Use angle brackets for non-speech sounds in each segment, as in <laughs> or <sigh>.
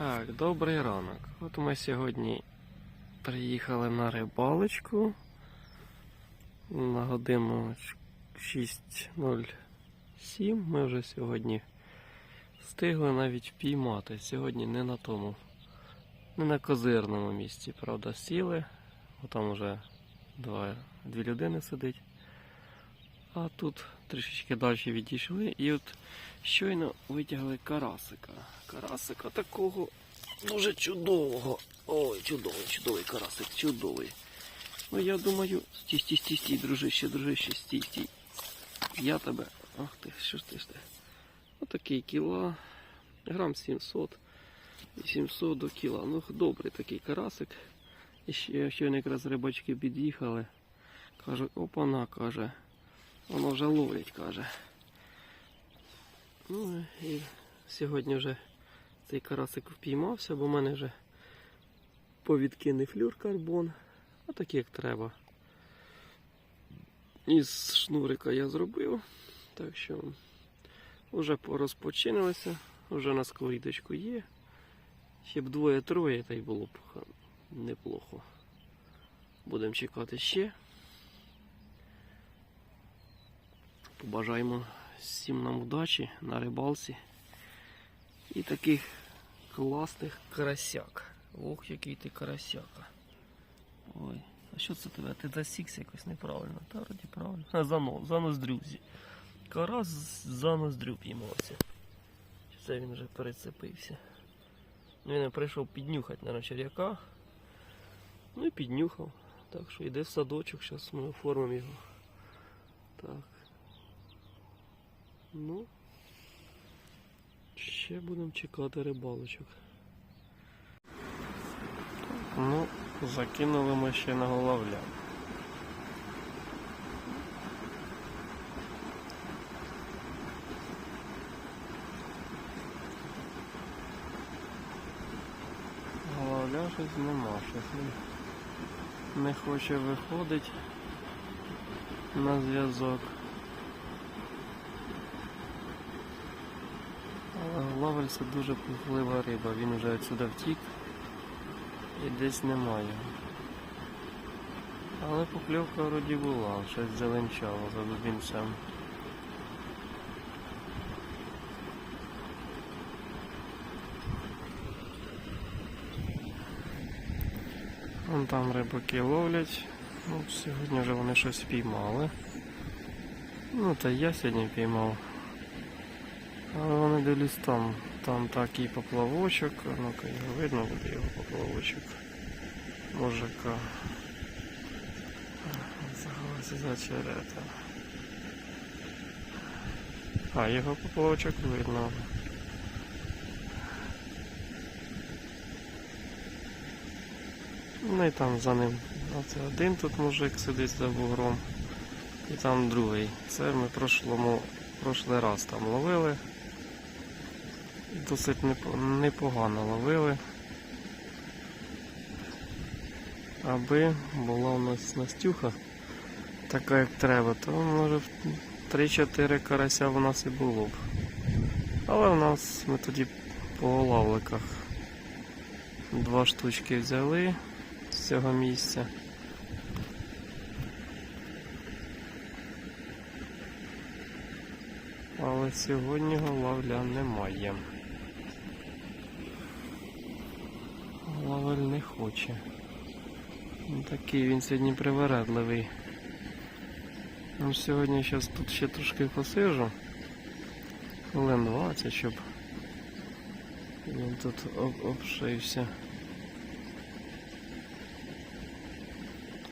Так, добрий ранок. От ми сьогодні приїхали на рибалочку на годину 6.07. Ми вже сьогодні встигли навіть піймати. Сьогодні не на тому, не на козирному місці, правда, сіли. Бо Там вже два, дві людини сидить. А тут трішечки далі відійшли і от щойно витягли карасика. Карасика такого дуже чудового. Ой, чудовий, чудовий карасик, чудовий. Ну я думаю, стій, стій, стій, стій, дружище, дружище, стій, стій. Я тебе. Ах ти, що ж ти ж ти? Отакий кіла. Грам 700. 700 до кіла. Ну, добрий такий карасик. І ще щойно якраз рибачки під'їхали. Каже, опана, каже. Воно вже ловлять, каже. Ну і сьогодні вже цей карасик впіймався, бо в мене вже повідки не флюр карбон, а так як треба. Із шнурика я зробив, так що вже порозпочинилися, вже на сковорідочку є. Ще б двоє-троє, та й було б неплохо. Будемо чекати ще. Побажаємо всім нам удачі на рибалці і таких класних карасяк. Ох, який ти карасяка. Ой, а що це тебе? Ти засікся якось неправильно. Та вроді правильно. А, за, за ноздрю. зі- Карас за ноздрю піймався. Це він вже перецепився? Ну, він прийшов піднюхати на черв'яка. Ну і піднюхав. Так що йде в садочок, зараз ми оформимо його. Так. Ну, ще будемо чекати рибалочок. Ну, закинули ми ще на головля. Головля щось нема, щось не, не хоче виходить на зв'язок. Це дуже пухлива риба, він вже відсюди втік і десь немає. Але покльовка вроді була, щось зеленчало за дубінцем. Вон там рибаки ловлять. Ну, сьогодні вже вони щось піймали. Ну та я сьогодні піймав. Але вони дивлюсь там. Там такий поплавочок. Ну-ка його видно буде його поплавочок. Мужика. Заховався за черета. А, його поплавочок видно. Ну і там за ним. Оце один тут мужик сидить за бугром. І там другий. Це ми прошлому, прошлий раз там ловили. Досить непогано ловили. Аби була у нас Настюха така як треба, то може 3-4 карася в нас і було б. Але в нас ми тоді по лавликах два штучки взяли з цього місця. Але сьогодні лавля немає. Лавель не хоче. Ну, Такий він сьогодні привередливий. Ну, сьогодні зараз тут ще трошки посижу. Хвилин 20, щоб він тут об- обшився.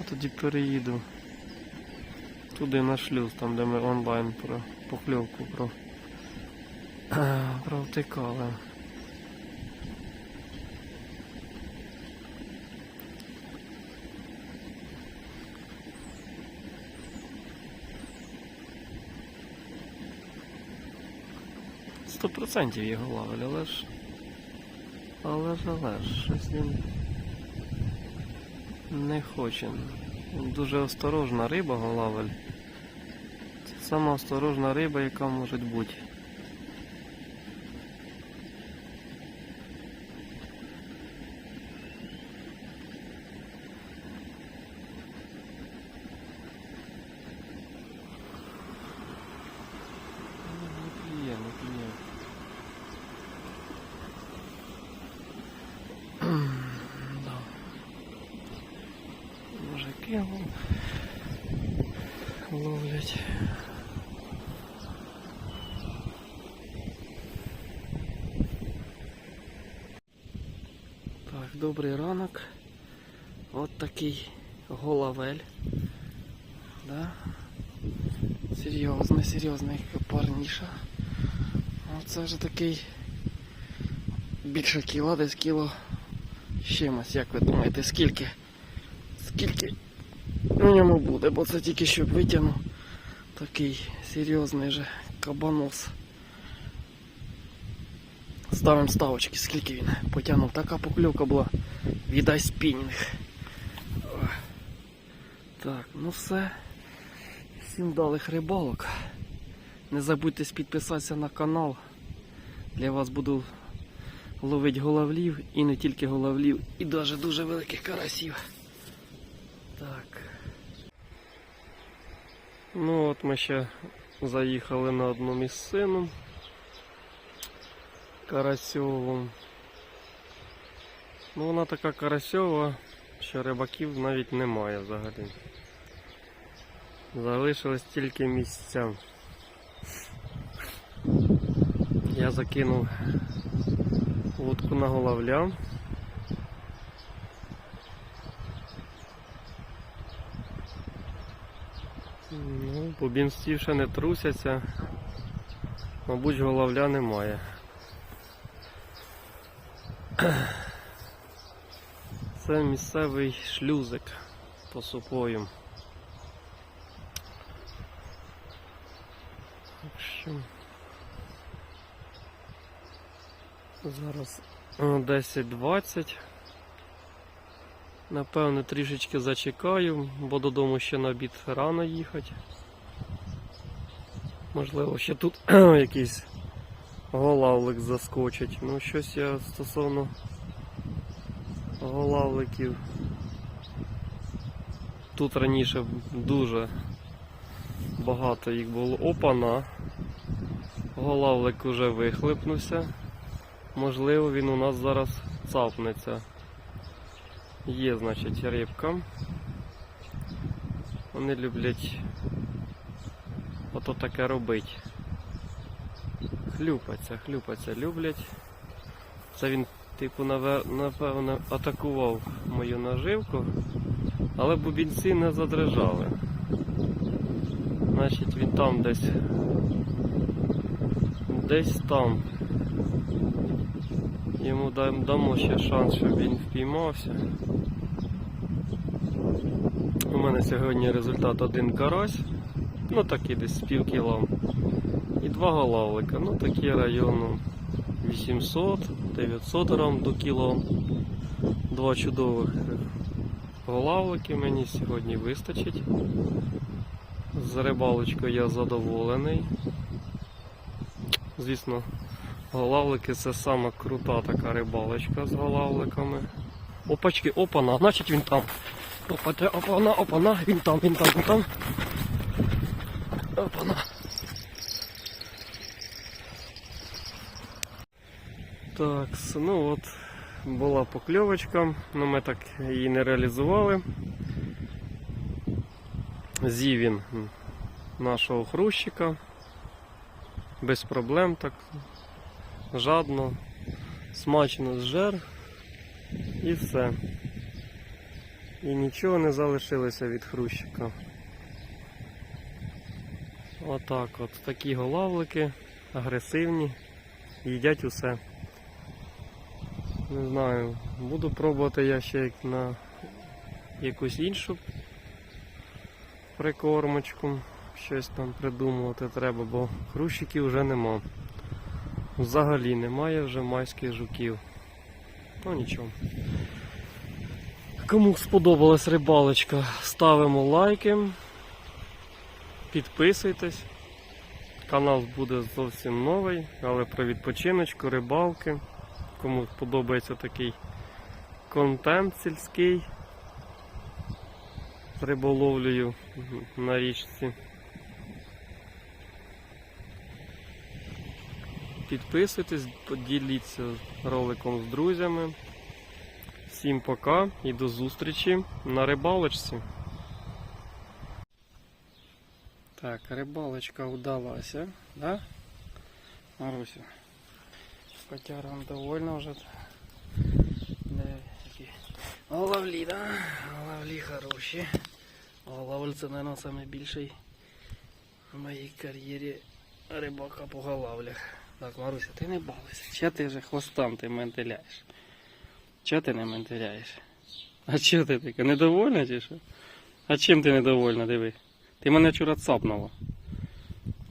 А тоді переїду туди на шлюз, там де ми онлайн про покльовку про <clears throat> провтикали. Сто процентів його ловили, але ж. Але ж, але ж, щось він не хоче. Дуже осторожна риба голавель. Це сама осторожна риба, яка може бути. Рибаки ловлять. Так, добрий ранок. От такий голавель. Да? Серйозний, серйозний парніша. Оце вже такий більше кіла, десь кіло чимось. Як ви думаєте, скільки? Скільки у ньому буде, бо це тільки що витягнув такий серйозний же кабанос. Ставимо ставочки, скільки він потягнув. Така покльовка була. Віддай спінінг. Так, ну все. Всім вдалих рибалок. Не забудьте підписатися на канал. Для вас буду ловити головлів і не тільки головлів, і навіть дуже великих карасів. Так. Ну от ми ще заїхали на одну місцину. Карасьову. Ну вона така карасьова, що рибаків навіть немає взагалі. Залишилось тільки місця. Я закинув вудку на головля. Ну, бубінці ще не трусяться. Мабуть, головля немає. Це місцевий шлюзик по супою. Зараз о, 10.20. Напевно, трішечки зачекаю, бо додому ще на обід рано їхати. Можливо, ще тут <clears throat> якийсь голавлик заскочить. Ну, щось я стосовно голавликів. Тут раніше дуже багато їх було. Опана. Голавлик уже вихлипнувся. Можливо, він у нас зараз цапнеться. Є, значить, рибка. Вони люблять ото таке робить. Хлюпаться, хлюпаться люблять. Це він, типу, напевно, атакував мою наживку, але бубінці не задрижали. Значить він там десь. Десь там. Йому дам- дамо ще шанс, щоб він впіймався. У мене сьогодні результат один карась, ну такий десь пів кіло. І два голавлика, ну такі району 800-900 грам до кіло. Два чудових голавлики мені сьогодні вистачить. З рибалочкою я задоволений. Звісно, голавлики це сама крута така рибалочка з голавликами. Опачки, опана, значить він там. Опа, опана, опана, він там, він там, він там. Опана. Так, ну от була покльовочка, але ми так її не реалізували. З'їв він нашого хрущика. Без проблем так жадно, смачно зжер і все. І нічого не залишилося від хрущика. Отак от. Такі голавлики, агресивні, їдять усе. Не знаю, буду пробувати я ще на якусь іншу прикормочку. Щось там придумувати треба, бо хрущиків вже нема. Взагалі немає вже майських жуків. Ну нічого. Кому сподобалась рибалочка, ставимо лайки, підписуйтесь. Канал буде зовсім новий, але про відпочиночку, рибалки. Кому подобається такий контент сільський з риболовлею на річці. Підписуйтесь, поділіться роликом з друзями. Всім пока і до зустрічі на рибалочці. Так, рибалочка удалася, да? Маруся. Котярам довольно вже. Головлі, да? Головлі хороші. Головль це, мабуть, найбільший в моїй кар'єрі рибака по головлях. Так, Маруся, ти не балуйся. Чи ти вже хвостом ти ментиляєш? Чого ти не ментиляєш? А чого ти така? Недовольна чи що? А чим ти недовольна, диви? Ти мене вчора цапнула.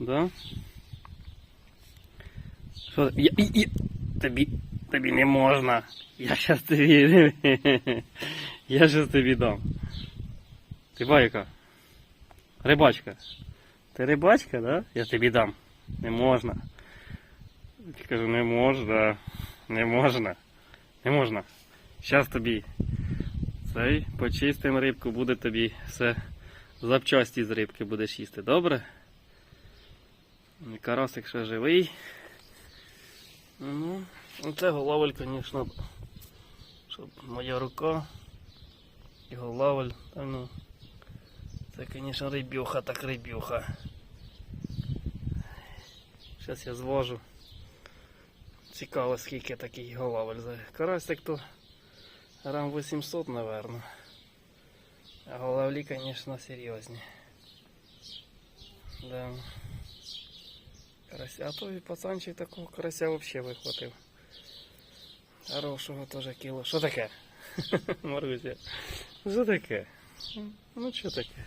Да? Що? Я, і, і, тобі, тобі не можна. Я щас тобі. Я щас тобі дам. Ти байка. Рибачка. Ти рибачка, да? Я тобі дам. Не можна. Я кажу, не можна. Не можна. Не можна. Щас тобі. Цей почистим рибку, буде тобі все запчасті з рибки будеш їсти, добре? Карасик ще живий. Ну, це головоль, звісно, щоб моя рука і головоль, ну. Це, звісно, рибюха, так рибюха. Зараз я звожу. Цікаво, скільки такий головоль. за- Карасик то грам 800, наверное. А головлі, конечно, серйозні. Да. Карася, а той пацанчик такого карася вообще вихватив. Хорошого теж кіло. Що таке? <laughs> Маруся. Що таке? Ну що таке?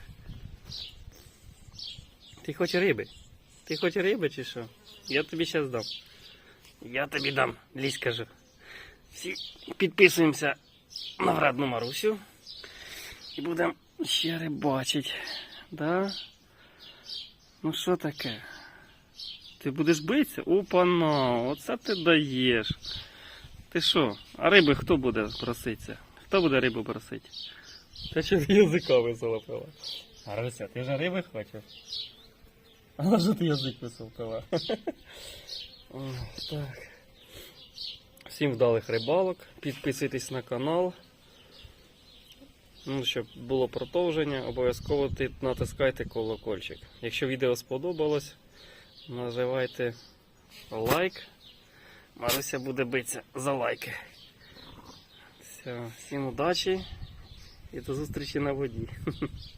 Ти хочеш риби? Ти хочеш риби чи що? Я тобі зараз дам. Я тобі дам, лізь кажу. Всі підписуємося на вредну Марусю. І будемо ще рибачить. Да? Ну що таке? Ти будеш битися? Опана, оце ти даєш. Ти що? А риби хто буде проситися? Хто буде рибу просити? Та що язика висолопила? Маруся, ти вже риби хочеш? А що ти язик висолопила? Так. Всім вдалих рибалок. Підписуйтесь на канал. Ну, щоб було продовження, обов'язково натискайте колокольчик. Якщо відео сподобалось, наживайте лайк. Маруся буде битися за лайки. Все, всім удачі і до зустрічі на воді. <laughs>